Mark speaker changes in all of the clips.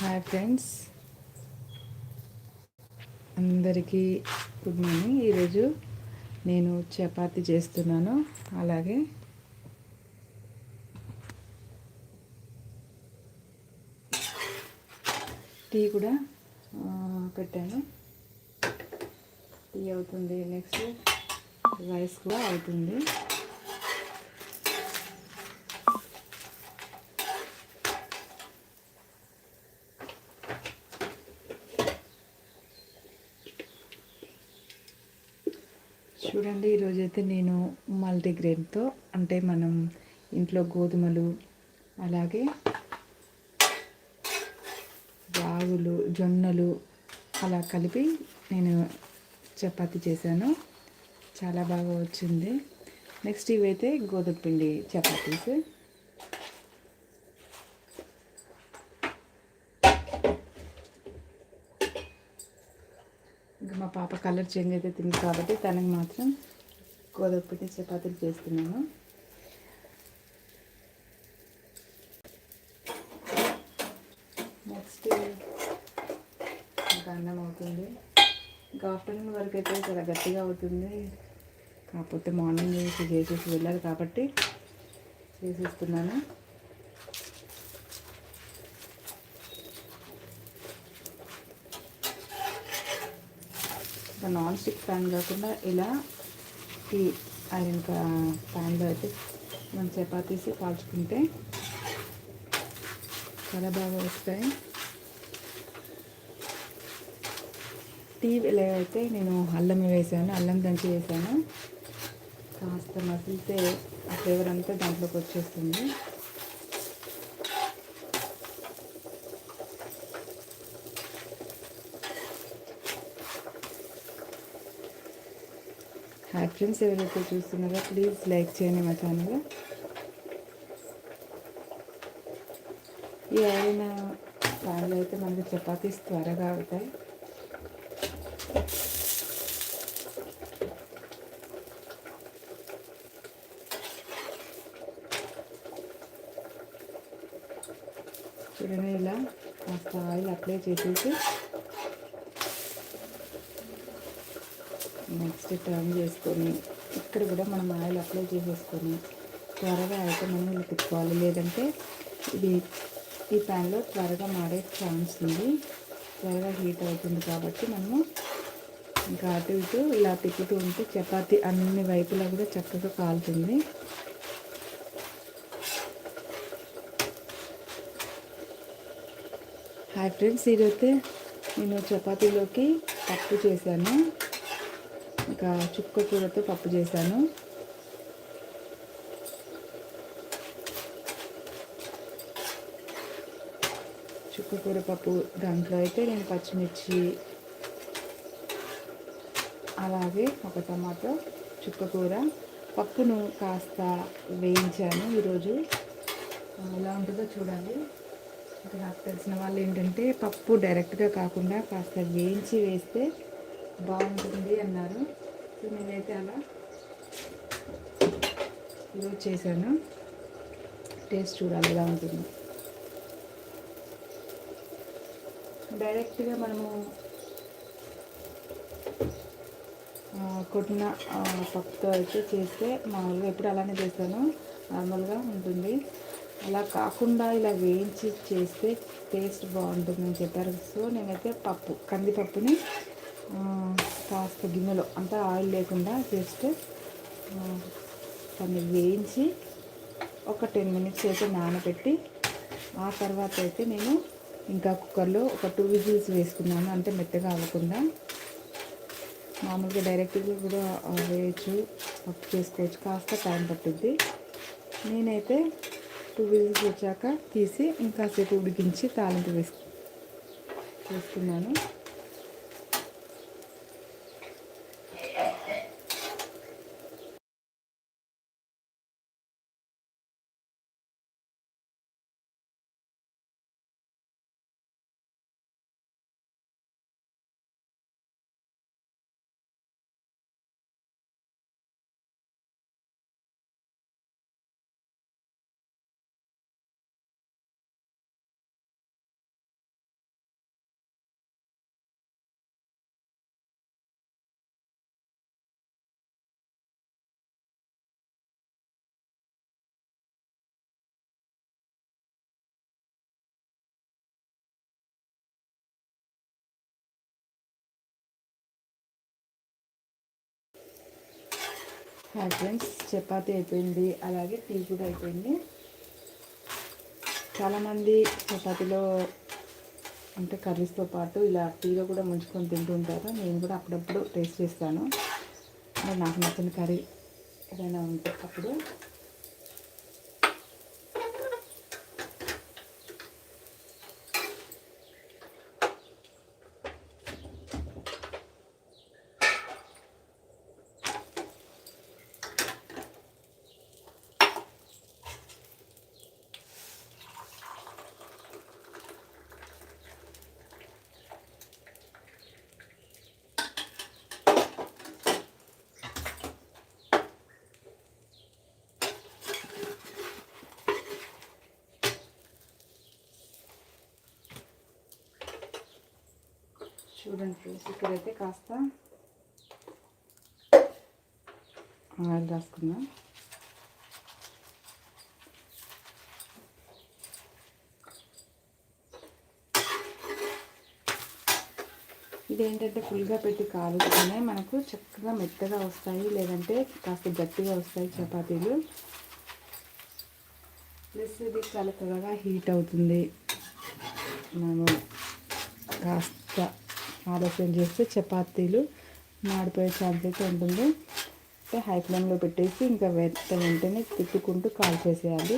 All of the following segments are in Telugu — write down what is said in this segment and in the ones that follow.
Speaker 1: Hi friends. అందరికీ గుడ్ మార్నింగ్. ఈరోజు నేను చపాతి చేస్తున్నాను. అలాగే టీ కూడా పెట్టాను. టీ అవుతుంది. నెక్స్ట్ రైస్ కూడా అవుతుంది. చూడండి ఈరోజైతే నేను మల్టీగ్రెయిన్తో అంటే మనం ఇంట్లో గోధుమలు అలాగే రాగులు జొన్నలు అలా కలిపి నేను చపాతి చేశాను. చాలా బాగా వచ్చింది. నెక్స్ట్ ఇవైతే గోధుమ పిండి చపాతీస్. ఇంకా మా పాప కలర్ చేంజ్ అయితే తింది కాబట్టి తనకి మాత్రం గోధుమపిండి చపాతీలు చేస్తున్నాను. నెక్స్ట్ ఇంకా అన్నం అవుతుంది. ఇంకా ఆఫ్టర్నూన్ వరకు అయితే చాలా గట్టిగా అవుతుంది. కాకపోతే మార్నింగ్ చేసేసి వెళ్ళాలి కాబట్టి చేసేస్తున్నాను. నాన్ స్టిక్ ప్యాన్ కాకుండా ఇలా ఈ ఐరన్ ప్యాన్లో అయితే మనం చపాతీసి కాల్చుకుంటే చాలా బాగా వస్తాయి. టీ ఇలా అయితే నేను అల్లం వేసాను అల్లం దంచి వేసాను. కాస్త మసిలితే ఆ ఫ్లేవర్ అంతా దాంట్లోకి వచ్చేస్తుంది. హాయ్ ఫ్రెండ్స్ ఎవరైతే చూస్తున్నారో ప్లీజ్ లైక్ చేయండి మా ఛానల్. ఈ ఆయన ప్యాన్లో అయితే మనకి చపాతీస్ త్వరగా అవుతాయి. చూడండి ఇలా కాస్త ఆయిల్ అప్లై చేసేసి నెక్స్ట్ టర్న్ చేసుకొని ఇక్కడ కూడా మనం ఆయిల్ అప్లై చేసేసుకొని త్వరగా అయితే మనం ఇలా తిప్పుకోవాలి. లేదంటే ఇది ఈ ప్యాన్లో త్వరగా మాడే ఛాన్స్ ఉంది. త్వరగా హీట్ అవుతుంది కాబట్టి మనము ఇంకా అటు ఇటు ఇలా తిప్పుతూ ఉంటే చపాతి అన్ని వైపులా కూడా చక్కగా కాలుతుంది. హాయ్ ఫ్రెండ్స్ ఈరోజు నేను చపాతీలోకి పప్పు చేశాను. ఇంకా చుక్క కూరతో పప్పు చేశాను. చుక్క కూర పప్పు దాంట్లో అయితే నేను పచ్చిమిర్చి అలాగే ఒక టమాటో చుక్క కూర. పప్పును కాస్త వేయించాను ఈరోజు. ఎలా ఉంటుందో చూడాలి. ఇంకా నాకు తెలిసిన వాళ్ళు ఏంటంటే పప్పు డైరెక్ట్గా కాకుండా కాస్త వేయించి వేస్తే బాగుంటుంది అన్నారు. సో నేనైతే అలా ఈరోజు చేశాను. టేస్ట్ చూడాలి ఎలా ఉంటుంది. డైరెక్ట్గా మనము కొట్టిన పప్పుతో అయితే చేస్తే మామూలుగా ఎప్పుడు అలానే చేస్తాను. నార్మల్గా ఉంటుంది. అలా కాకుండా ఇలా వేయించి చేస్తే టేస్ట్ బాగుంటుందని చెప్పారు. సో నేనైతే పప్పు కందిపప్పుని కాస్త గిన్నెలో అంతా ఆయిల్ లేకుండా జస్ట్ దాన్ని వేయించి ఒక టెన్ మినిట్స్ అయితే నానబెట్టి ఆ తర్వాత అయితే నేను ఇంకా కుక్కర్లో ఒక టూ విజిల్స్ వేసుకున్నాను అంటే మెత్తగా అవ్వకుండా. మామూలుగా డైరెక్ట్గా కూడా వేయచ్చు పప్పు చేసుకోవచ్చు కాస్త టైం పట్టుద్ది. నేనైతే టూ విజిల్స్ వచ్చాక తీసి ఇంకాసేపు ఉడికించి తాలింపు వేసుకు వేసుకున్నాను. హాయ్ ఫ్రెండ్స్ చపాతీ అయిపోయింది అలాగే టీ కూడా అయిపోయింది. చాలామంది చపాతీలో అంటే కర్రీస్తో పాటు ఇలా టీలో కూడా ముంచుకొని తింటుంటారు నేను కూడా అప్పుడప్పుడు టేస్ట్ చేస్తాను. నాకు నచ్చిన కర్రీ ఏదైనా ఉంటే అప్పుడు. చూడండి ఫ్రెండ్స్ ఇక్కడైతే కాస్త ఆయిల్ రాసుకుందాం. ఇదేంటంటే ఫుల్గా పెట్టి కాలుస్తూనే మనకు చక్కగా మెత్తగా వస్తాయి లేదంటే కాస్త గట్టిగా వస్తాయి చపాతీలు. ప్లస్ ఇది చాలా త్వరగా హీట్ అవుతుంది. మనము కాస్త ఆలస్యం చేస్తే చపాతీలు మాడిపోయే ఛాన్స్ అయితే ఉంటుంది హై ఫ్లేమ్లో పెట్టేసి ఇంకా వెంట వెంటనే తిప్పుకుంటూ కాల్ చేసేయాలి.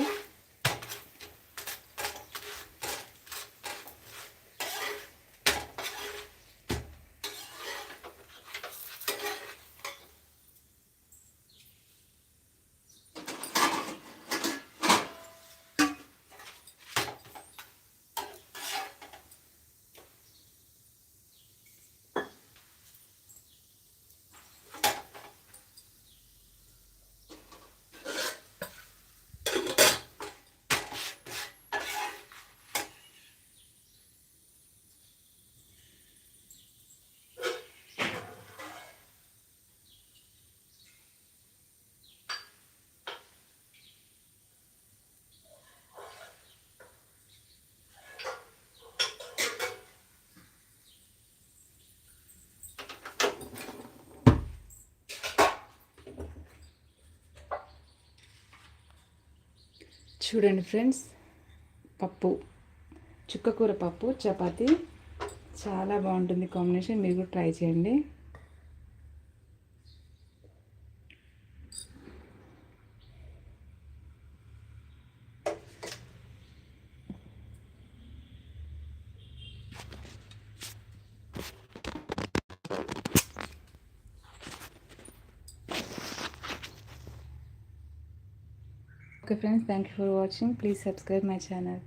Speaker 1: చూడండి ఫ్రెండ్స్ పప్పు చుక్కకూర పప్పు చపాతి. చాలా బాగుంటుంది కాంబినేషన్ మీరు కూడా ట్రై చేయండి. okay friends thank you for watching. Please subscribe my channel.